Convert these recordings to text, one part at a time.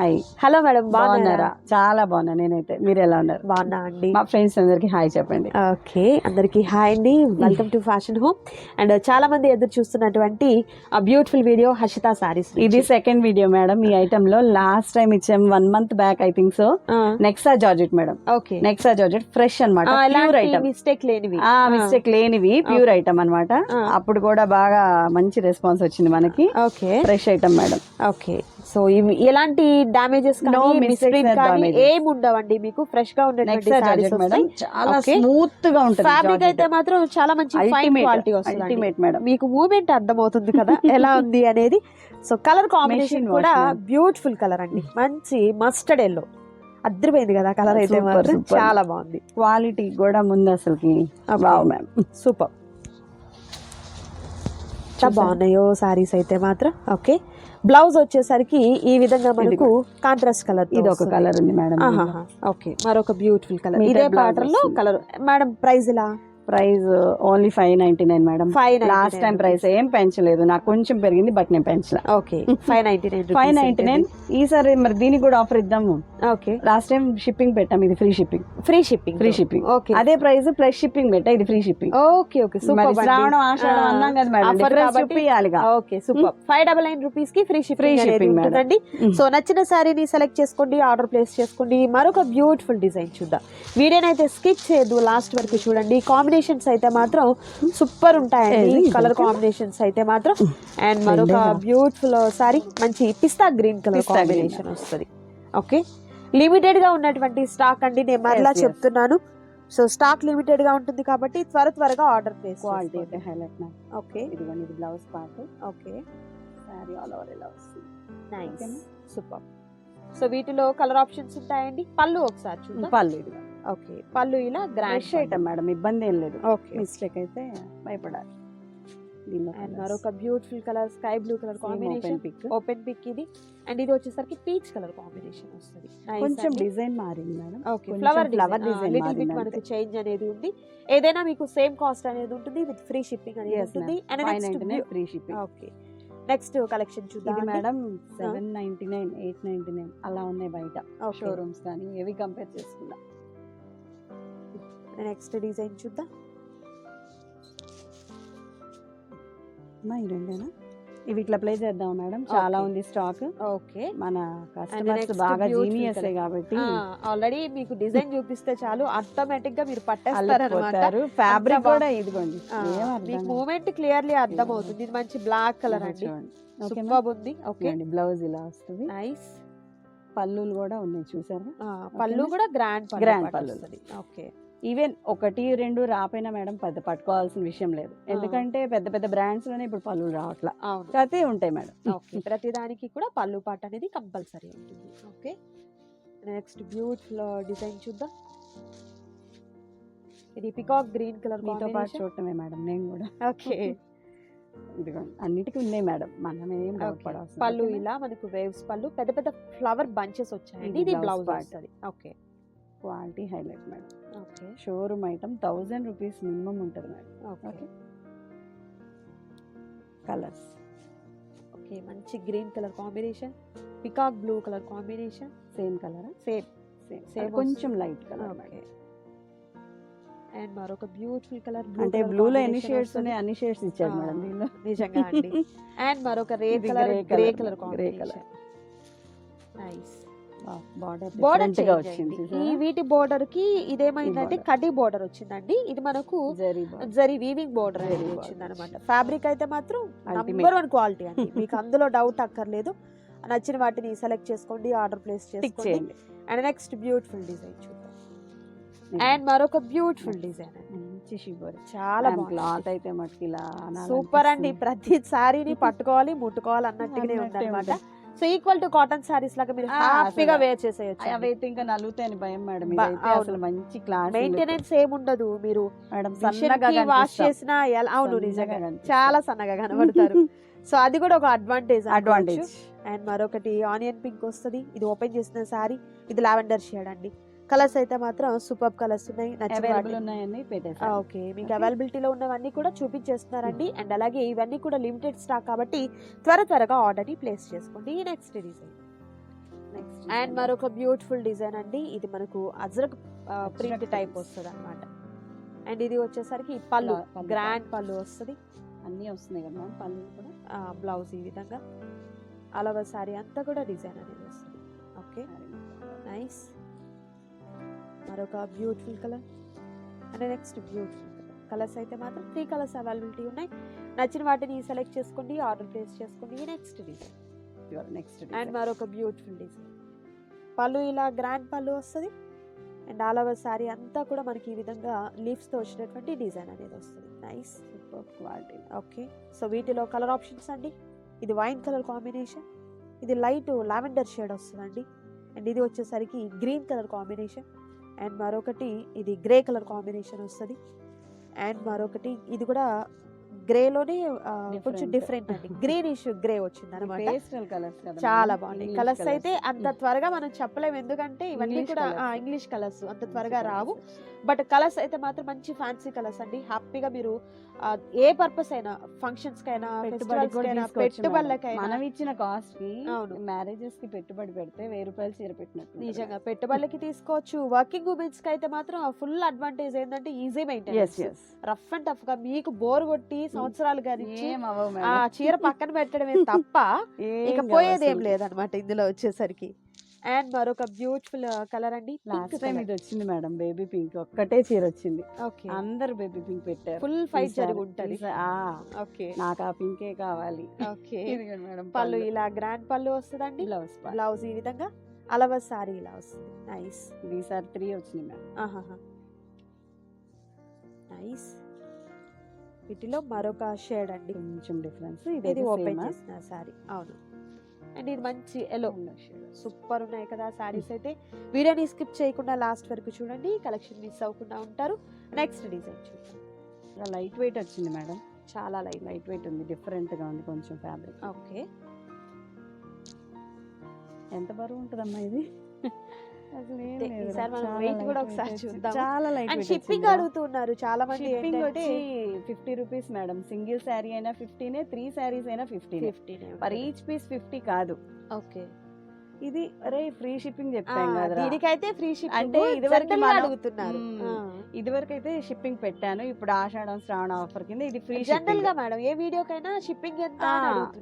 Hi. Hello madam బాగున్నారా? చాలా బాగున్నా. నేనైతే మీరు ఎలా ఉన్నారు? బాగున్నా అండి. మా ఫ్రెండ్స్ అందరికి హాయ్ చెప్పండి. ఓకే అందరికి హాయ్ అండి. Welcome to fashion home and చాలా మంది ఎదురు చూస్తున్నటువంటి ఆ బ్యూటిఫుల్ వీడియో హర్షిత సారీస్ ఇది సెకండ్ వీడియో మేడం ఈ ఐటమ్లో లాస్ట్ టైం ఇచ్చాం one month back I think so Nexa georgette madam okay. Nexa georgette fresh అనమాట ప్యూర్ ఐటమ్ మిస్టేక్ లేనివి. మిస్టేక్ లేనివి ప్యూర్ ఐటమ్ అన్నమాట. ఆ. అప్పుడు కూడా బాగా మంచి రెస్పాన్స్ వచ్చింది మనకి. Okay. Fresh item madam okay. So ఇవి ఎలాంటి డామేజెస్ No కానీ mistakes మిస్ప్రింట్ or కానీ damages. ఏం ఉండవండి. మీకు ఫ్రెష్గా సారీస్ వస్తాయి. చాలా. స్మూత్గా ఉంటుంది ఫ్యాబ్రిక్ అయితే మాత్రం చాలా మంచి ఫైన్ క్వాలిటీ వస్తుంది మీకు మూమెంట్ అర్థమవుతుంది కదా ఎలా ఉంది అనేది. సో కలర్ కాంబినేషన్ కూడా. బ్యూటిఫుల్ కలర్ అండి. మంచి మస్టర్డ్ ఎల్లో అద్దరిపోయింది కదా కలర్ అయితే మాత్రం. చాలా బాగుంది. క్వాలిటీ కూడా ముందు అసలుకి వావ్ మ్యామ్ సూపర్ చాలా బాగున్నాయో సారీస్ అయితే మాత్రం. ఓకే బ్లౌజ్ వచ్చేసరికి ఈ విధంగా మనకు కాంట్రాస్ట్ కలర్ ఇది ఒక కలర్ ఉంది మేడం ఓకే. మరొక బ్యూటిఫుల్ కలర్ ఇదే ప్యాటర్న్లో. కలర్ మేడం ప్రైస్ ఇలా price only five ninety nine madam. Five last time price ఏం పెంచలేదు. నాకు కొంచెం పెరిగింది బట్ నేను పెంచలే. Okay five ninety nine five ninety nine ఈసారి మరి దీనికి కూడా ఆఫర్ ఇద్దాము. ఓకే. లాస్ట్ టైం షిప్పింగ్ పెట్టాం ఇది free shipping free shipping free shipping okay అదే ప్రైస్ ప్లస్ షిప్పింగ్ పెట్టా ఇది free shipping okay okay super శ్రావణం ఆషాఢం అన్నాం కదా madam difference okay super five double nine రూపీస్కి ఫ్రీ షిప్పింగ్ shipping, madam. ఉంటుందండి. సో నచ్చిన శారీని సెలెక్ట్ చేసుకోండి ఆర్డర్ ప్లేస్ చేసుకోండి. మరొక బ్యూటిఫుల్ డిజైన్ చూద్దాం. వీడియోని అయితే స్కిచ్ చేయదు లాస్ట్ వరకు చూడండి. కాంబినేషన్స్ అయితే మాత్రం సూపర్ ఉంటాయండి? కలర్. కాంబినేషన్స్ అయితే మాత్రం. అండ్ మరొక రెండేనా? బ్యూటిఫుల్ సారీ మంచి పిస్తా గ్రీన్ కలర్. కాంబినేషన్ వస్తుంది. ఓకే లిమిటెడ్గా ఉన్నటువంటి స్టాక్ అండి నేను మరలా. చెప్తున్నాను. సో స్టాక్ లిమిటెడ్గా ఉంటుంది కాబట్టి త్వర త్వరగా ఆర్డర్ క్వాలిటీ అయితే హైలైట్ మ్యామ్ ఓకే ఇదిగోండి ఇది blouse part okay saree all over ఇలా వస్తుంది. నైస్? సూపర్ సో వీటిలో కలర్ ఆప్షన్స్ ఉంటాయండి? పళ్ళు ఒకసారి చూద్దాం. పళ్ళు ఇది ఓకే పళ్ళు ఇలా గ్రాండ్ ఐటమ్ మేడం ఇబ్బంది ఏం లేదు. ఓకే మిస్టేక్ అయితే భయపడాలి. అండ్. మరొక beautiful colour sky blue colour combination pick. Open pick ఇది. అండ్ ఇది వచ్చేసరికి పీచ్ కలర్ కాంబినేషన్ వస్తుంది. కొంచెం డిజైన్ మారింది madam. Okay flower flower design. Little bit మనకు. చేంజ్ అనేది ఉంది. ఏదైనా మీకు సేమ్ కాస్ట్ అనేది ఉంటుంది విత్ ఫ్రీ షిప్పింగ్ అనేది ఉంటుంది. And next free shipping okay next collection చూద్దాం ఇది madam seven ninety nine eight ninety nine అలా ఉన్నాయి బయట షోరూమ్స్ కానీ ఏవి కంపేర్ చేసుకున్నా నెక్స్ట్ డిజైన్ చూద్దాం. ఈ రెండేనా? ఇవి ఇట్లా ప్లే చేద్దాం మేడం. చాలా. ఉంది స్టాక్ ఓకే మన కస్టమర్స్ బాగా జీనియస్. కాబట్టి ఆల్రెడీ మీకు డిజైన్ చూపిస్తే చాలు. ఆటోమేటిక్గా మీరు పట్టేస్తారు ఫ్యాబ్రిక్ కూడా ఇదిగోండి. మీకు. మూమెంట్ క్లియర్లీ అర్థం అవుతుంది ఇది మంచి బ్లాక్ కలర్ అండి? సూపర్ ఉంది. ఓకే బ్లౌజ్ ఇలా వస్తుంది. నైస్ పల్లులు కూడా ఉన్నాయి చూసారా? పళ్ళు కూడా గ్రాండ్ Grand పళ్ళు. ఓకే ఈవెన్ ఒకటి రెండు రాపోయినా మేడం పెద్ద పట్టుకోవాల్సిన విషయం లేదు. ఎందుకంటే పెద్ద పెద్ద బ్రాండ్స్లోనే ఇప్పుడు పళ్ళు రావట్లా. కాకపోతే ఉంటాయి మేడం. ఓకే. ప్రతిదానికి కూడా పళ్ళు పాట అనేది కంపల్సరీ ఉంటుంది. ఓకే. నెక్స్ట్ బ్యూటిఫుల్ డిజైన్ చూద్దాం. ఇది పికాక్ గ్రీన్ కలర్ మీతో పాటు చూడటమే మేడం నేను కూడా. ఓకే. ఇదిగోండి అన్నిటికీ ఉన్నాయి మేడం. మనం ఏం పళ్ళు. ఇలా మనకు వేవ్స్ పళ్ళు పెద్ద పెద్ద ఫ్లవర్ బంచెస్ వచ్చాయండి. ఇది blouse okay. Quality highlight madam. Okay. Showroom item thousand rupees minimum ఉంటుంది మేడం. ఓకే. కలర్స్. ఓకే మంచి green colour combination peacock blue colour combination. Same colour? Same. Same. Same కొంచెం లైట్ కలర్ ఓకే. అండ్ మరొక beautiful colour అంటే blue లో ఎన్ని shades ఉన్నాయి అన్ని shades ఇచ్చారు మేడం దీనిలో. నిజంగా అండి. అండ్ మరొక రే colour grey colour. Combination. Nice border వచ్చింది ఈ? వీటి బోర్డర్కి ఇదేమైందంటే. కడ్డీ బోర్డర్ వచ్చిందండి. ఇది మనకు జరీ వీవింగ్ బోర్డర్ అనేది వచ్చింది అనమాట ఫ్యాబ్రిక్ అయితే మాత్రం. నంబర్ వన్ క్వాలిటీ అండి. మీకు అందులో డౌట్ అక్కర్లేదు. నచ్చిన వాటిని సెలెక్ట్ చేసుకోండి ఆర్డర్ ప్లేస్ చేసుకోండి. అండ్ నెక్స్ట్ బ్యూటిఫుల్ డిజైన్ చూద్దాం. అండ్. మరొక బ్యూటిఫుల్ డిజైన్ చాలా క్లాత్ అయితే మటుకు ఇలా సూపర్ అండి. ప్రతి సారీని పట్టుకోవాలి ముట్టుకోవాలి అన్నట్టుగానే అన్నట్టే ఉందన్నమాట. So equal to cotton sarees లాగా మీరు హ్యాపీగా వేర్ చేసేయచ్చు అవైతే ఇంకా నలుగుతాయని భయం మేడం. అసలు మంచి క్లాస్ మెయింటెనెన్స్ ఏముండదు మీరు వాష్. చేసినా అవును నిజంగా. చాలా సన్నగా కనబడతారు. సో అది కూడా ఒక అడ్వాంటేజ్ అడ్వాంటేజ్ అండ్ మరొకటి ఆనియన్ పింక్ వస్తుంది. ఇది ఓపెన్ చేసిన సారీ ఇది లావెండర్ షేడ్ అండి. కలర్స్ అయితే మాత్రం సూపర్ కలర్స్ ఉన్నాయి అవైలబుల్ ఉన్నాయని ఓకే. మీకు. అవైలబిలిటీలో ఉన్నవన్నీ కూడా చూపించేస్తున్నారండి. అండ్ అలాగే ఇవన్నీ కూడా లిమిటెడ్ స్టాక్ కాబట్టి త్వర త్వరగా ఆర్డర్ని ప్లేస్ చేసుకోండి. ఈ నెక్స్ట్ డిజైన్ అండ్ మరొక బ్యూటిఫుల్ డిజైన్ అండి. ఇది మనకు అజ్రక్ ప్రింట్ టైప్. వస్తుంది అనమాట అండ్ ఇది వచ్చేసరికి పళ్ళు. గ్రాండ్ పళ్ళు. వస్తుంది. అన్నీ వస్తున్నాయి కదా మ్యామ్ పళ్ళు కూడా? బ్లౌజ్ ఈ విధంగా. అలవ సారీ అంతా కూడా డిజైన్ అనేది వస్తుంది. ఓకే నైస్ మరొక beautiful colour and next beautiful colour colours అయితే మాత్రం త్రీ కలర్స్ అవైలబిలిటీ ఉన్నాయి. నచ్చిన వాటిని సెలెక్ట్ చేసుకోండి ఆర్డర్ ప్లేస్ చేసుకోండి. నెక్స్ట్ డిజైన్ నెక్స్ట్ అండ్ మరొక బ్యూటిఫుల్ డిజైన్ పళ్ళు ఇలా గ్రాండ్ పళ్ళు వస్తుంది. అండ్ ఆల్ ఓవర్ సారీ అంతా కూడా మనకి ఈ విధంగా లీవ్స్తో వచ్చినటువంటి డిజైన్ అనేది వస్తుంది. Nice super quality okay so వీటిలో కలర్ ఆప్షన్స్ అండి. ఇది వైన్ కలర్ కాంబినేషన్ ఇది లైట్ లావెండర్ షేడ్ వస్తుందండి. అండ్ ఇది వచ్చేసరికి గ్రీన్ కలర్ కాంబినేషన్ అండ్ మరొకటి ఇది గ్రే కలర్ కాంబినేషన్ వస్తుంది. అండ్ మరొకటి ఇది కూడా గ్రేలోనే కొంచెం. డిఫరెంట్ అండి. గ్రీనిష్ గ్రే వచ్చింది అనమాట చాలా English కలర్స్. అయితే అంత త్వరగా మనం చెప్పలేము ఎందుకంటే ఇవన్నీ కూడా. English colours. అంత త్వరగా. రావు. బట్ కలర్స్ అయితే మాత్రం మంచి ఫ్యాన్సీ కలర్స్ అండి. హ్యాపీగా మీరు ఏ పర్పస్ అయినా ఫంక్షన్స్ కైనా. పెట్టుబడులకైనా. మనం ఇచ్చిన కాస్ట్కి అవును. మ్యారేజెస్కి పెట్టుబడి పెడితే వెయ్యి రూపాయలు చీర పెట్టినట్టు నిజంగా పెట్టుబడులకి తీసుకోవచ్చు. వర్కింగ్ ఉమెన్స్కి అయితే మాత్రం ఫుల్ అడ్వాంటేజ్ ఏంటంటే ఈజీ మెయింటెనెన్స్ రఫ్ అండ్ టఫ్గా మీకు బోర్ కొట్టి సంవత్సరాలు కానీ ఆ చీర పక్కన పెట్టడమే తప్ప ఇక పోయేది. లేదనమాట ఇందులో వచ్చేసరికి. అండ్ మరొక బ్యూటిఫుల్ కలర్ అండి? లాస్ట్ టైం ఇది వచ్చింది మేడం బేబీ పింక్. ఒక్కటే చీర వచ్చింది. ఓకే. అందరు బేబీ పింక్ పెట్టారు. ఫుల్ ఫైట్ జరిగి ఉంటది. ఓకే. నాకు ఆ పింకే కావాలి. ఓకే. మేడం పళ్ళు ఇలా గ్రాండ్ పళ్ళు వస్తుందండి? బ్లౌజ్ బ్లౌజ్ ఈ విధంగా? అలవ సారీ ఇలా వస్తుంది. నైస్ ఇది ఈసారి త్రీ వచ్చింది మేడం. నైస్ వీటిలో మరొక షేడ్ అండి. కొంచెం డిఫరెన్స్. ఇది ఓపెన్ చేసిన సారీ అవును. అండ్ ఇది మంచి ఎల్లో సూపర్ ఉన్నాయి కదా సారీస్ అయితే. వీడియోని స్కిప్ చేయకుండా లాస్ట్ వరకు చూడండి. కలెక్షన్ మిస్ అవ్వకుండా ఉంటారు. నెక్స్ట్ డిజైన్ చూద్దాం. లైట్ వెయిట్ వచ్చింది మేడం. చాలా లైట్ లైట్ వెయిట్ ఉంది. డిఫరెంట్గా ఉంది కొంచెం ఫ్యాబ్రిక్ ఓకే ఎంత బరువు ఉంటుందమ్మా ఇది? ఈసారి మనం light కూడా ఒకసారి. చూద్దాము. చాలా లైట్ అండ్ షిప్పింగ్ అడుగుతున్నారు చాలా మంది షిప్పింగ్ వచ్చి fifty rupees madam. Single saree అయినా ఫిఫ్టీనే త్రీ శారీస్ అయినా ఫిఫ్టీనే. Fifteen per each piece fifty కాదు. ఓకే ఇది అరే ఫ్రీ షిప్పింగ్ చెప్పాం కదా దీనికైతే ఫ్రీ షిప్ అంటే ఇదివరకు అడుగుతున్నారు. ఇదివరకు అయితే షిప్పింగ్ పెట్టాను ఇప్పుడు ఆషాఢం శ్రావణ ఆఫర్ కింద ఇది ఫ్రీ జనరల్గా మేడం ఏ వీడియోకైనా షిప్పింగ్ ఎంత.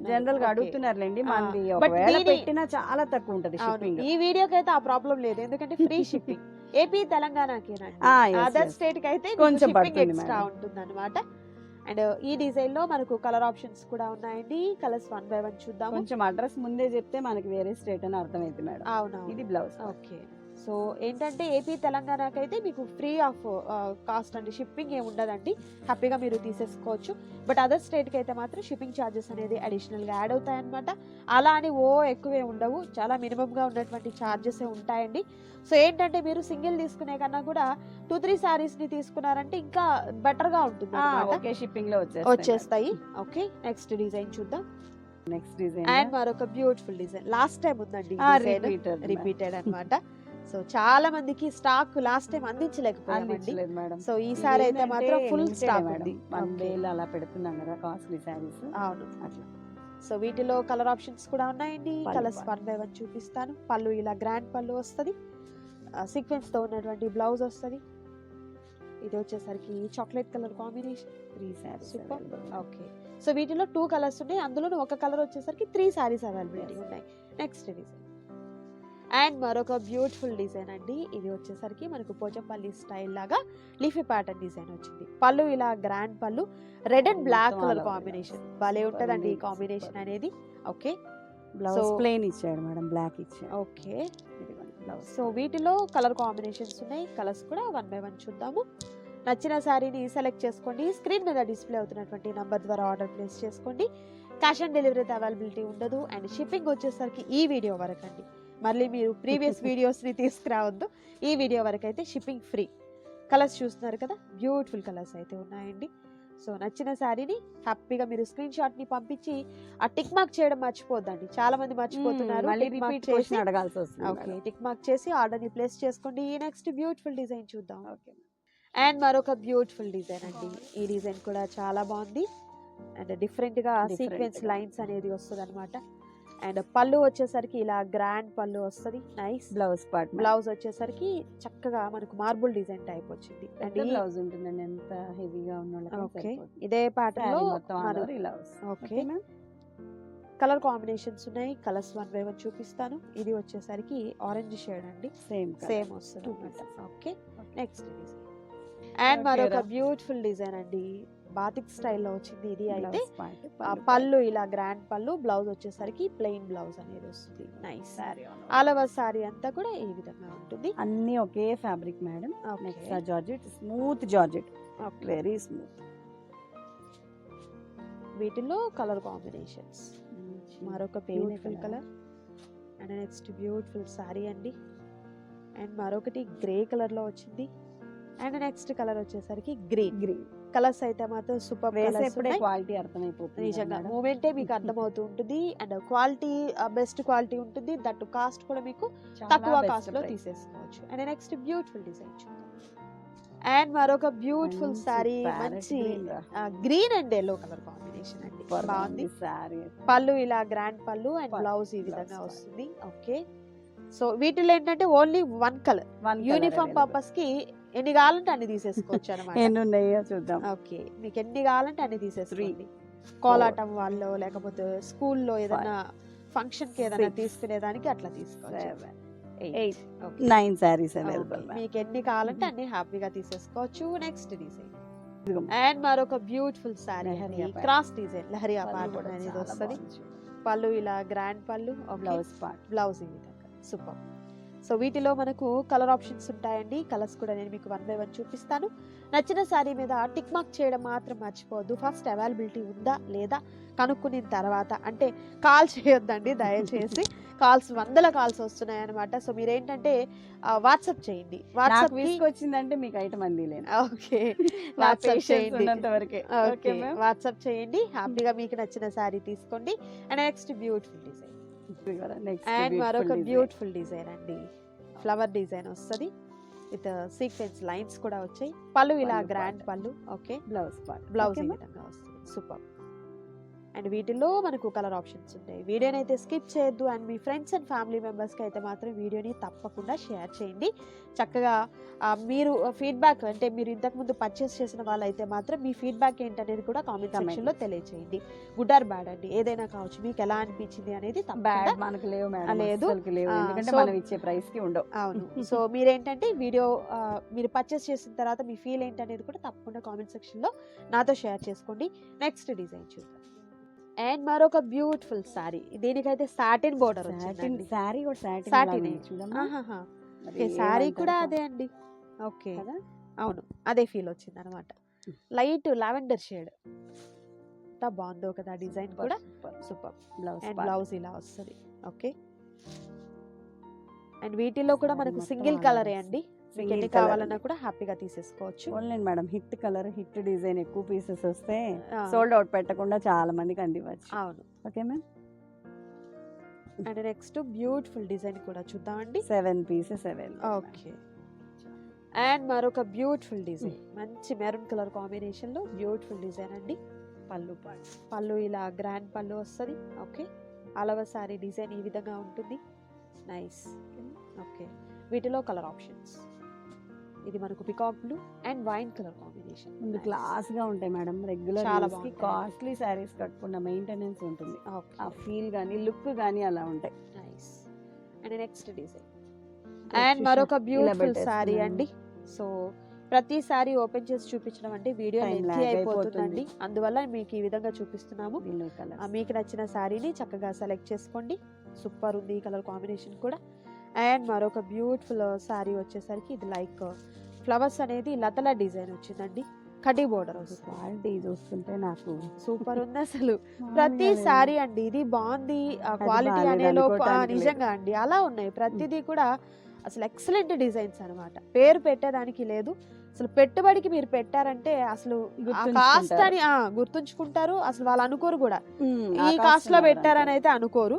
జనరల్గా. అడుగుతున్నారులేండి మనది ఒకవేళ పెట్టినా చాలా తక్కువ ఉంటది. షిప్పింగ్ ఈ వీడియోకి అయితే ఆ ప్రాబ్లం లేదు ఎందుకంటే free shipping AP yes, other. స్టేట్కి అయితే కొంచెం ఎక్స్ట్రా. ఉంటుంది అనమాట అండ్ ఈ డిజైన్లో మనకు కలర్ ఆప్షన్స్ కూడా ఉన్నాయండి. కలర్స్ వన్ బై వన్ చూద్దాము. కొంచెం అడ్రస్ ముందే చెప్తే మనకి వేరే స్టేట్ అని అర్థమైంది మేడం. అవునా ఇది బ్లౌజ్. ఓకే. సో ఏంటంటే ఏపీ తెలంగాణకి అయితే మీకు ఫ్రీ ఆఫ్ కాస్ట్ అండి. షిప్పింగ్ ఏమి ఉండదండి. హ్యాపీగా మీరు తీసేసుకోవచ్చు. బట్ అదర్ స్టేట్కి అయితే మాత్రం షిప్పింగ్ ఛార్జెస్ అనేది అడిషనల్గా యాడ్ అవుతాయి అనమాట అలా అని ఓ ఎక్కువే ఉండవు. చాలా మినిమంగా ఉన్నటువంటి ఛార్జెస్ ఉంటాయండి. సో ఏంటంటే మీరు సింగిల్ తీసుకునే కన్నా కూడా టూ త్రీ ని తీసుకున్నారంటే ఇంకా బెటర్గా ఉంటుంది అన్నమాట. ఓకే షిప్పింగ్లో వచ్చేస్తాయి. ఓకే నెక్స్ట్ డిజైన్ చూద్దాం. నెక్స్ట్ డిజైన్ అండ్ మరొక బ్యూటిఫుల్ డిజైన్ లాస్ట్ టైం ఉందండి రిపీటెడ్ అన్నమాట. సో చాలా మందికి స్టాక్ లాస్ట్ టైం అందించలేకపోయామండి. మేడం. సో ఈసారి అయితే మాత్రం ఫుల్ స్టాక్ ఉంది. అలా పెడుతున్నాం కదా కాస్ట్లీ శారీస్ అవును. అట్లా. సో వీటిలో కలర్ ఆప్షన్స్ కూడా ఉన్నాయండి. కలర్స్. వన్ బై వన్ చూపిస్తాను. పళ్ళు ఇలా గ్రాండ్ పళ్ళు వస్తుంది. సీక్వెన్స్తో ఉన్నటువంటి బ్లౌజ్ వస్తుంది. ఇది వచ్చేసరికి chocolate colour combination three sarees Super. Okay so వీటిలో టూ కలర్స్ ఉన్నాయి. అందులో ఒక కలర్ వచ్చేసరికి త్రీ సారీస్ అవైలబిలిటీ. ఉన్నాయి. నెక్స్ట్ డిజైన్ అండ్ మరొక బ్యూటిఫుల్ డిజైన్ అండి. ఇది వచ్చేసరికి మనకు పోచంపల్లి స్టైల్ లాగా లీఫీ ప్యాటర్న్ డిజైన్ వచ్చింది. పళ్ళు ఇలా గ్రాండ్ పళ్ళు red and black colour combination. భలే ఉంటదండి ఈ కాంబినేషన్. అనేది. ఓకే. బ్లౌజ్ ప్లెయిన్ ఇచ్చాడు మేడం బ్లాక్ ఇచ్చాడు. ఓకే. సో వీటిలో కలర్ కాంబినేషన్స్ ఉన్నాయి. కలర్స్ కూడా వన్ బై వన్ చూద్దాము. నచ్చిన శారీని సెలెక్ట్ చేసుకోండి. స్క్రీన్ మీద డిస్ప్లే అవుతున్నటువంటి నంబర్ ద్వారా ఆర్డర్ ప్లేస్ చేసుకోండి. క్యాష్ ఆన్ డెలివరీ అయితే అవైలబిలిటీ ఉండదు. అండ్ షిప్పింగ్ వచ్చేసరికి ఈ వీడియో వరకు అండి. మళ్ళీ మీరు ప్రీవియస్ వీడియోస్ని తీసుకురావద్దు. ఈ వీడియో వరకు అయితే షిప్పింగ్ ఫ్రీ. కలర్స్ చూస్తున్నారు కదా బ్యూటిఫుల్ కలర్స్ అయితే ఉన్నాయండి. సో నచ్చిన శారీని హ్యాపీగా మీరు స్క్రీన్ షాట్ని పంపించి ఆ టిక్ మార్క్ చేయడం మర్చిపోద్దండి. చాలా మంది మర్చిపోతున్నారు. ఓకే టిక్ మార్క్ చేసి ఆర్డర్ని ప్లేస్ చేసుకోండి. ఈ నెక్స్ట్ బ్యూటిఫుల్ డిజైన్ చూద్దాం. ఓకే అండ్ మరొక బ్యూటిఫుల్ డిజైన్ అండి. ఈ డిజైన్ కూడా చాలా బాగుంది. అండ్ డిఫరెంట్గా సీక్వెన్స్. లైన్స్ అనేది వస్తుంది అనమాట అండ్ పళ్ళు వచ్చేసరికి ఇలా గ్రాండ్ పళ్ళు వస్తుంది. నైస్ బ్లౌజ్ పార్ట్ బ్లౌజ్ వచ్చేసరికి చక్కగా మనకు మార్బుల్ డిజైన్ టైప్ వచ్చింది. అండ్ బ్లౌజ్ ఉంటుందండి. ఎంత హెవీగా ఉన్న ఓకే. ఇదే ప్యాటర్న్. ఓకే కలర్ కాంబినేషన్స్ ఉన్నాయి. కలర్స్ వన్ బై వన్ చూపిస్తాను. ఇది వచ్చేసరికి ఆరెంజ్ షేడ్ అండి. సేమ్ సేమ్ వస్తుంది. ఓకే నెక్స్ట్ అండ్ మరొక. బ్యూటిఫుల్ డిజైన్ అండి. బాతిక్ స్టైల్లో వచ్చింది ఇది అయితే. పళ్ళు ఇలా గ్రాండ్ పళ్ళు బ్లౌజ్ వచ్చేసరికి ప్లెయిన్ బ్లౌజ్ అనేది వస్తుంది. Nice saree all over saree అంతా కూడా ఈ విధంగా ఉంటుంది. అన్ని ఒకే fabric madam next georgette smooth georgette. Very smooth వీటిలో కలర్ కాంబినేషన్స్ మరొక beautiful. Colour and next beautiful saree అండి. అండ్ మరొకటి గ్రే కలర్లో వచ్చింది. అండ్ నెక్స్ట్ కలర్ వచ్చేసరికి గ్రీన్ గ్రీన్ కలర్స్ అయితే మాత్రం సూపర్ క్వాలిటీ అర్థమైపోతుంది నిజంగా. మూమెంటే మీకు అర్థమవుతూ ఉంటుంది అండ్ క్వాలిటీ బెస్ట్ క్వాలిటీ ఉంటుంది దట్ కాస్ట్ కూడా మీకు తక్కువ కాస్ట్లో. తీసేసుకోవచ్చు అండ్ నెక్స్ట్ బ్యూటిఫుల్ డిజైన్ చూద్దాం అండ్ మరొక బ్యూటిఫుల్ సారీ మంచి. Green and yellow colour combination అండి బాగుంది saree. పళ్ళు ఇలా గ్రాండ్ పళ్ళు అండ్ బ్లౌజ్ ఈ విధంగా. వస్తుంది ఓకే సో వీటిలో ఏంటంటే ఓన్లీ వన్ కలర్ యూనిఫామ్. పర్పస్కి ఎన్ని కావాలంటే అన్ని తీసేసుకోవచ్చు అనమాట ఎన్ని ఉన్నాయో చూద్దాం. ఓకే మీకు ఎన్ని కావాలంటే అన్ని తీసేసుకోండి. కోలాటం వాళ్ళు లేకపోతే స్కూల్లో ఏదైనా ఫంక్షన్కి ఏదైనా Six. తీసుకునేదానికి అట్లా తీసుకోవచ్చు. Nine Okay. అవైలబుల్ మీకు ఎన్ని కావాలంటే అన్ని హ్యాపీగా తీసేసుకోవచ్చు. Next design. అండ్. మరొక beautiful saree. Cross design pattern కూడా అనేది వస్తుంది. పళ్ళు ఇలా గ్రాండ్ పళ్ళు బ్లౌజ్ పార్ట్ బ్లౌజ్ ఈ విధంగా. సూపర్ సో వీటిలో మనకు కలర్ ఆప్షన్స్ ఉంటాయండి. కలర్స్ కూడా నేను మీకు వన్ బై వన్ చూపిస్తాను. నచ్చిన శారీ మీద టిక్ మార్క్ చేయడం మాత్రం మర్చిపోవద్దు. ఫస్ట్ అవైలబిలిటీ ఉందా లేదా కనుక్కున్న తర్వాత. అంటే కాల్ చేయొద్దండి దయచేసి. కాల్స్ వందల కాల్స్ వస్తున్నాయి అనమాట సో మీరేంటంటే వాట్సాప్ చేయండి. వాట్సాప్ వచ్చిందంటే మీకు ఐటమ్ అందిలేను ఓకే. వాట్సాప్ చేయండి. ఓకే. వాట్సాప్ చేయండి. హ్యాపీగా మీకు నచ్చిన శారీ తీసుకోండి. And next beautiful. అండ్ మరొక బ్యూటిఫుల్ డిజైన్ అండి. ఫ్లవర్ డిజైన్ వస్తుంది. విత్ సీక్వెన్స్ లైన్స్ కూడా వచ్చాయి. పళ్ళు ఇలా గ్రాండ్. పళ్ళు. ఓకే బ్లౌజ్ బ్లౌజ్ ఈ విధంగా వస్తుంది. సూపర్ అండ్ వీటిల్లో మనకు కలర్ ఆప్షన్స్ ఉంటాయి. వీడియోని అయితే స్కిప్ చేయొద్దు అండ్ మీ ఫ్రెండ్స్ అండ్ ఫ్యామిలీ మెంబర్స్కి అయితే మాత్రం వీడియోని తప్పకుండా షేర్ చేయండి. చక్కగా మీరు ఫీడ్బ్యాక్ అంటే మీరు ఇంతకుముందు పర్చేస్ చేసిన వాళ్ళైతే మాత్రం మీ ఫీడ్బ్యాక్ ఏంటనేది కూడా కామెంట్. సెక్షన్లో తెలియచేయండి. గుడ్ ఆర్ బ్యాడ్ అండి? ఏదైనా కావచ్చు మీకు ఎలా అనిపించింది అనేది తప్పకుండా బ్యాడ్ మనకు లేవు లేదు. ఎందుకంటే మనం ఇచ్చే ప్రైస్కి ఉండవు. అవును. సో మీరేంటంటే వీడియో మీరు పర్చేస్ చేసిన తర్వాత మీ ఫీల్ ఏంటనేది కూడా తప్పకుండా కామెంట్ సెక్షన్లో నాతో షేర్ చేసుకోండి. నెక్స్ట్ డిజైన్ చూద్దాం. అండ్ మరొక బ్యూటిఫుల్ సారీ దీనికైతే సాటిన్ బోర్డర్ సాటిన్ సారీ కూడా సాటిన్. చూడమ్మా. సారీ కూడా. అదే అండి. ఓకే. అవును అదే ఫీల్ వచ్చింది అనమాట లైట్ లావెండర్ షేడ్. ఎంత బాగుందో కదా డిజైన్ కూడా. సూపర్. బ్లౌజ్ అండ్ బ్లౌజ్ ఇలా వస్తుంది. ఓకే. అండ్ వీటిల్లో కూడా మనకు సింగిల్ కలరే. అండి. మీకు ఎన్ని కావాలన్నా. కూడా హ్యాపీగా తీసేసుకోవచ్చు. Only madam hit colour hit design ఎక్కువ పీసెస్ వస్తే సోల్డ్ అవుట్ పెట్టకుండా చాలా మందికి అందివచ్చు అవును. Okay ma'am? And next beautiful design కూడా చూద్దామండి. Seven pieces available okay. And మరొక బ్యూటిఫుల్ డిజైన్. మంచి మెరూన్ కలర్ కాంబినేషన్లో బ్యూటిఫుల్ డిజైన్ అండి. పళ్ళు పళ్ళు. ఇలా గ్రాండ్ పళ్ళు వస్తుంది. ఓకే. అలవ సారీ డిజైన్ ఈ విధంగా ఉంటుంది. నైస్. ఓకే. వీటిలో కలర్ ఆప్షన్స్. ఇది మనకు peacock blue and wine colour combination. ముందు క్లాస్గా ఉంటాయి మేడం రెగ్యులర్ చాలా కి. కాస్ట్లీ శారీస్ కట్టుకున్న మెయింటెనెన్స్ ఉంటుంది. ఆ ఫీల్ గానీ లుక్ గానీ అలా ఉంటాయి. Nice and next design and మరొక బ్యూటిఫుల్. సారీ అండి. సో ప్రతి సారీ ఓపెన్ చేసి చూపించడం అంటే వీడియో లెంతీ అయిపోతుందండి అయిపోతుంది. అందువల్ల మీకు ఈ విధంగా చూపిస్తున్నాము. మీకు నచ్చిన శారీని చక్కగా సెలెక్ట్ చేసుకోండి. సూపర్ ఉంది ఈ కలర్ కాంబినేషన్ కూడా. అండ్ మరొక బ్యూటిఫుల్ శారీ వచ్చేసరికి ఇది లైక్ ఫ్లవర్స్ అనేది లతల డిజైన్ వచ్చిందండి. కడ్డీ బోర్డర్ వస్తుంది క్వాలిటీ చూస్తుంటే నాకు సూపర్ ఉంది అసలు. ప్రతి సారీ అండి ఇది బాగుంది క్వాలిటీ అనే లోపు. నిజంగా అండి అలా ఉన్నాయి. ప్రతిదీ కూడా అసలు ఎక్సలెంట్ డిజైన్స్ అన్నమాట. పేరు పెట్టేదానికి లేదు. అసలు పెట్టుబడికి మీరు పెట్టారంటే అసలు కాస్ట్. అని గుర్తుంచుకుంటారు. అసలు వాళ్ళు అనుకోరు కూడా. ఈ కాస్ట్లో పెట్టారని అయితే అనుకోరు.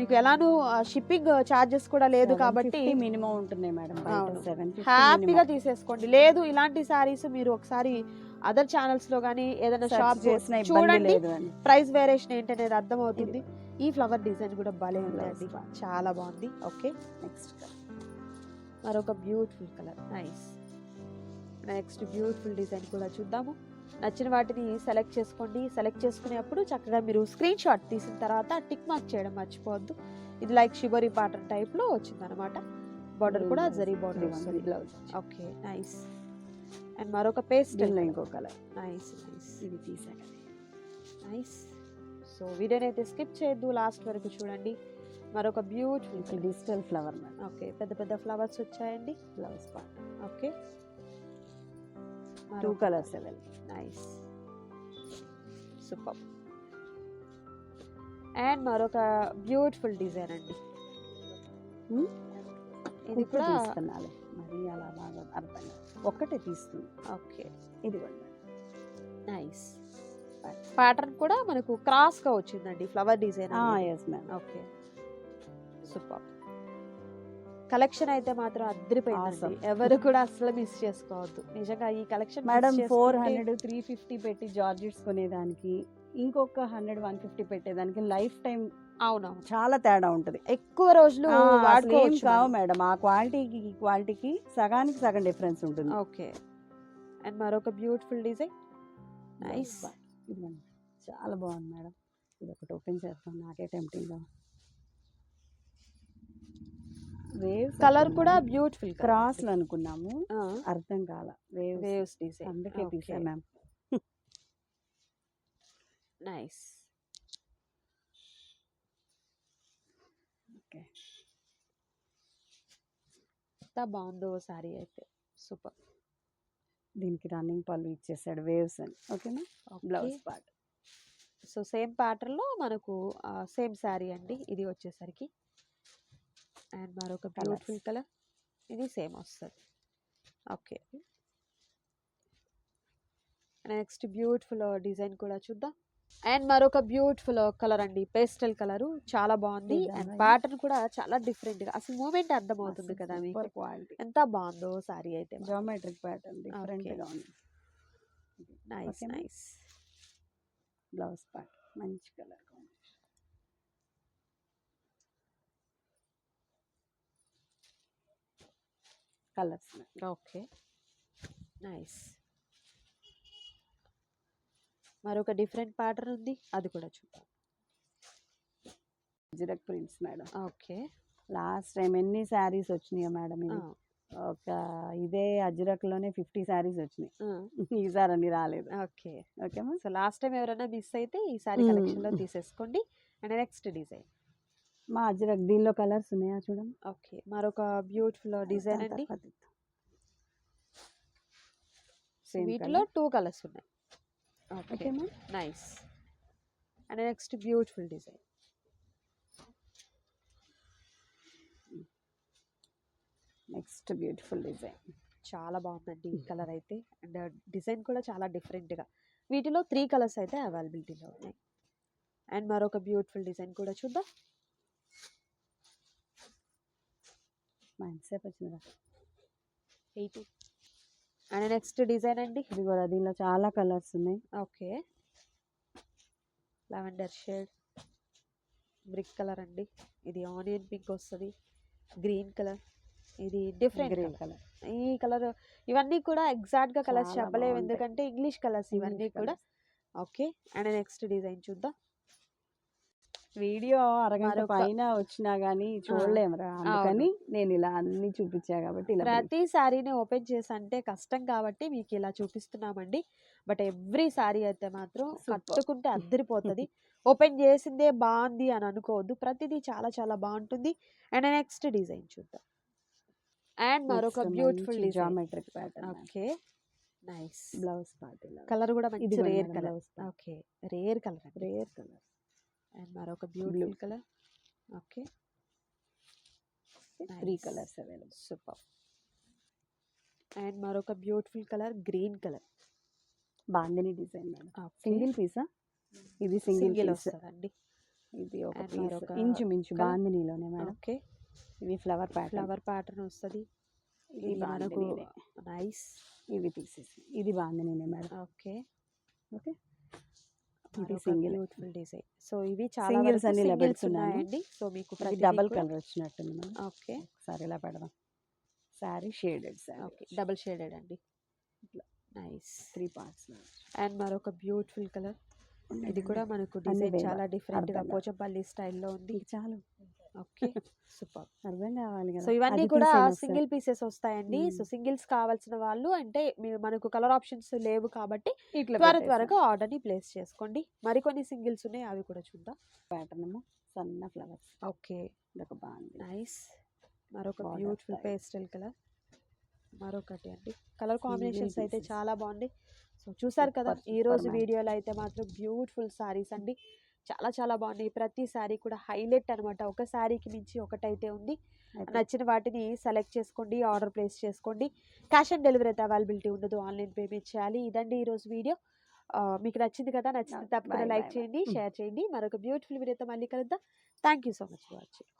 మీకు ఎలానూ షిప్పింగ్ చార్జెస్ కూడా లేదు కాబట్టి మినిమం ఉంటున్నాయి మేడం హ్యాపీగా తీసేసుకోండి. లేదు ఇలాంటి సారీస్ మీరు ఒకసారి అదర్ ఛానల్స్లో కానీ ఏదైనా షాప్ చేసిన చూడండి. ప్రైస్ వేరియేషన్ ఏంటనేది అర్థమవుతుంది. ఈ ఫ్లవర్ డిజైన్ కూడా భలే ఉంది Blouse అండి part. చాలా బాగుంది. ఓకే నెక్స్ట్ మరొక beautiful colour. Nice next beautiful design కూడా చూద్దాము. నచ్చిన వాటిని సెలెక్ట్ చేసుకోండి. సెలెక్ట్ చేసుకునేప్పుడు చక్కగా మీరు స్క్రీన్ షాట్ తీసిన తర్వాత టిక్ మార్క్ చేయడం మర్చిపోవద్దు. ఇది లైక్ షిబరి ప్యాటర్న్ టైప్లో వచ్చిందనమాట బార్డర్ కూడా జరీ బార్డర్ వస్తుంది. బ్లౌజ్ ఓకే నైస్ అండ్ మరొక పేస్ట్ ఇంకో కలర్ నైస్ నైస్ ఇది తీసాక నైస్ సో వీడియోని అయితే స్కిప్ చేయొద్దు. లాస్ట్ వరకు చూడండి. మరొక beautiful digital flower madam. Okay పెద్ద పెద్ద ఫ్లవర్స్ వచ్చాయండి. Blouse part okay two colours available nice super and మరొక బ్యూటిఫుల్ డిజైన్ అండి. Hmm? ఇది కూడా తీసుకున్నాలి మరి అలా బాగా అర్థం. ఒక్కటే తీస్తుంది ఓకే ఇది కూడా నైస్ ప్యాటర్న్ కూడా మనకు క్రాస్గా వచ్చిందండి flower design yes ma'am okay super collection అయితే మాత్రం Awesome. ఎవరు కూడా అసలు మిస్ చేసుకోవద్దు. నిజంగా ఈ collection madam four hundred three fifty పెట్టి జార్జెట్స్ కొనేదానికి ఇంకొక హండ్రెడ్ వన్ ఫిఫ్టీ పెట్టేదానికి లైఫ్ టైం అవునవును. చాలా తేడా ఉంటుంది. ఎక్కువ రోజులు ఏం కావు. మేడం ఆ క్వాలిటీకి ఈ క్వాలిటీకి సగానికి సగం డిఫరెన్స్ ఉంటుంది. ఓకే. అండ్ మరొక బ్యూటిఫుల్ డిజైన్ నైస్. చాలా బాగుంది మేడం ఇది ఒకటి ఓపెన్ చేస్తాం నాకే టెంప్టింగ్ వేవ్స్ కలర్ కూడా బ్యూటిఫుల్ క్రాస్ అనుకున్నాము. అర్థం కాల. వేవ్స్ వేవ్స్ డిజైన్ అందుకే తీసా మ్యామ్ నైస్ ఓకే ఎంత బాగుందో సారీ అయితే. సూపర్ దీనికి రన్నింగ్ పళ్ళు ఇచ్చేసాడు వేవ్స్ అని. ఓకేనా బ్లౌజ్ పార్ట్ సో సేమ్ ప్యాటర్న్లో మనకు సేమ్ శారీ అండి. ఇది వచ్చేసరికి. అండ్ మరొక. Beautiful colour. ఇది సేమ్ వస్తుంది. ఓకే. నెక్స్ట్ బ్యూటిఫుల్ డిజైన్ కూడా చూద్దాం. అండ్ మరొక బ్యూటిఫుల్ కలర్ అండి. Pastel colour. చాలా బాగుంది. అండ్? ప్యాటర్న్ కూడా చాలా డిఫరెంట్గా. అసలు మూమెంట్ అర్థమవుతుంది కదా మీకు. క్వాలిటీ ఎంత బాగుందో సారీ అయితే జామెట్రిక్ ప్యాటర్న్ డిఫరెంట్. గా ఉంది. నైస్? నైస్ బ్లౌజ్ పార్ట్ మంచి కలర్. కలర్స్. ఓకే. నైస్. మరొక డిఫరెంట్ ప్యాటర్న్ ఉంది అది కూడా చూద్దాం. జిరక్ prints madam. Okay. Last time ఎన్ని శారీస్ వచ్చినాయో మేడం ఇది ఒక ఇదే అజ్రక్లోనే ఫిఫ్టీ శారీస్ వచ్చినాయి. ఈసారి అన్ని రాలేదు. ఓకే. ఓకేమా? సో లాస్ట్ టైం ఎవరైనా మిస్ అయితే ఈసారి Hmm. కలెక్షన్లో తీసేసుకోండి. And next design. మా అజ్రక్ దీనిలో కలర్స్ ఉన్నాయా చూడండి ఓకే. మరొక బ్యూటిఫుల్ డిజైన్ అండి. వీటిలో. టూ కలర్స్ ఉన్నాయి. Okay ఓకేమా nice and next beautiful design next beautiful design చాలా బాగుందండి ఈ కలర్ అయితే. అండ్ డిజైన్ కూడా చాలా డిఫరెంట్గా వీటిలో త్రీ కలర్స్ అయితే అవైలబిలిటీలో ఉన్నాయి. అండ్ మరొక బ్యూటిఫుల్ డిజైన్ కూడా చూద్దాం. మా ఎంతసేపు వచ్చిందా ఎయిటీ అండ్ నెక్స్ట్ డిజైన్ అండి? ఇది కూడా దీనిలో చాలా కలర్స్ ఉన్నాయి. Okay. Lavender shade brick colour అండి. ఇది ఆనియన్ పింక్ వస్తుంది. గ్రీన్ కలర్ ఇది డిఫరెంట్ గ్రీన్ కలర్ ఈ కలర్ ఇవన్నీ కూడా ఎగ్జాక్ట్గా కలర్స్ బాగుంటాయి. ఎందుకంటే ఇంగ్లీష్ కలర్స్ ఇవన్నీ కూడా. ఓకే అండ్ నెక్స్ట్ డిజైన్ చూద్దాం. వీడియో అరగంట పైన వచ్చినా గానీ చూడలేమురా. అందుకని నేను ఇలా అన్ని చూపించా కాబట్టి ఇలా ప్రతి శారీని ఓపెన్ చేసి అంటే కష్టం కాబట్టి మీకు ఇలా చూపిస్తున్నామండి. బట్ ఎవ్రీ శారీ అయితే మాత్రం. కట్టుకుంటే అద్దరిపోతుంది. ఓపెన్ చేసిందే బాగుంది అని అనుకోవద్దు. ప్రతిదీ చాలా చాలా బాగుంటుంది. అండ్ నెక్స్ట్ డిజైన్ చూద్దాం. అండ్ మరొక beautiful geometric pattern okay. Nice. Blouse part colour కూడా మంచి rare colour. Okay. Rare colour rare colour. And మరొక beautiful colour okay three. Colours available super and మరొక beautiful colour green colour bandhani design madam. Single Pisa ఇది single వస్తుందండి. ఇది ఒక piece ఇంచుమించు colour. బాందినిలోనే మేడం. ఓకే ఇది ఫ్లవర్ ప్యాటర్న్ ఫ్లవర్ ప్యాటర్న్ వస్తుంది. ఇది మనకు నైస్ ఇది పీసెస్ ఇది బాందినినే మేడం. ఓకే ఓకే ఇది single. బ్యూటిఫుల్ డిజైన్ సో ఇవి చాలా వరకు అన్ని ఇలా సింగిల్స్. ఉన్నాయండి. సో మీకు డబల్ కలర్ వచ్చినట్టుంది ఓకే. ఒకసారి ఇలా పెడదాం. Sari shaded sari. Okay. Double shaded అండి. నైస్. త్రీ పార్ట్స్ అండ్ మరొక బ్యూటిఫుల్ కలర్. ఇది కూడా మనకు డిజైన్. చాలా డిఫరెంట్గా. పోచంపల్లి స్టైల్లో ఉంది. చాలు. ఓకే. సూపర్. అర్థం కావాలి కదా. సో ఇవన్నీ కూడా. సింగిల్ పీసెస్ వస్తాయండి. సో. సింగిల్స్ కావాల్సిన వాళ్ళు అంటే మనకు కలర్ ఆప్షన్స్ లేవు కాబట్టి ఇట్లా త్వర త్వరగా ఆర్డర్ని ప్లేస్ చేసుకోండి. మరికొన్ని సింగిల్స్ ఉన్నాయి అవి కూడా చూద్దాం. ప్యాటర్న్ సన్న ఫ్లవర్స్. ఓకే. ఇదొక బాగుంది నైస్. మరొక బ్యూటిఫుల్. Pastel colour. మరొకటి అండి. కలర్ కాంబినేషన్స్ అయితే. చాలా బాగుంది. సో చూసారు కదా ఈ రోజు. వీడియోలో అయితే మాత్రం బ్యూటిఫుల్ సారీస్ అండి. చాలా చాలా బాగున్నాయి. ప్రతి శారీ కూడా హైలైట్ అనమాట ఒక శారీకి మించి ఒకటైతే ఉంది. నచ్చిన వాటిని సెలెక్ట్ చేసుకోండి ఆర్డర్ ప్లేస్ చేసుకోండి. క్యాష్ ఆన్ డెలివరీ అయితే అవైలబిలిటీ ఉండదు. ఆన్లైన్ పేమెంట్ చేయాలి. ఇదండి ఈరోజు వీడియో. మీకు నచ్చింది కదా Yeah, తప్పకుండా లైక్. చేయండి. షేర్ చేయండి. మరొక బ్యూటిఫుల్ వీడియోతో మళ్ళీ కలుద్దాం. Thank you so much for watching.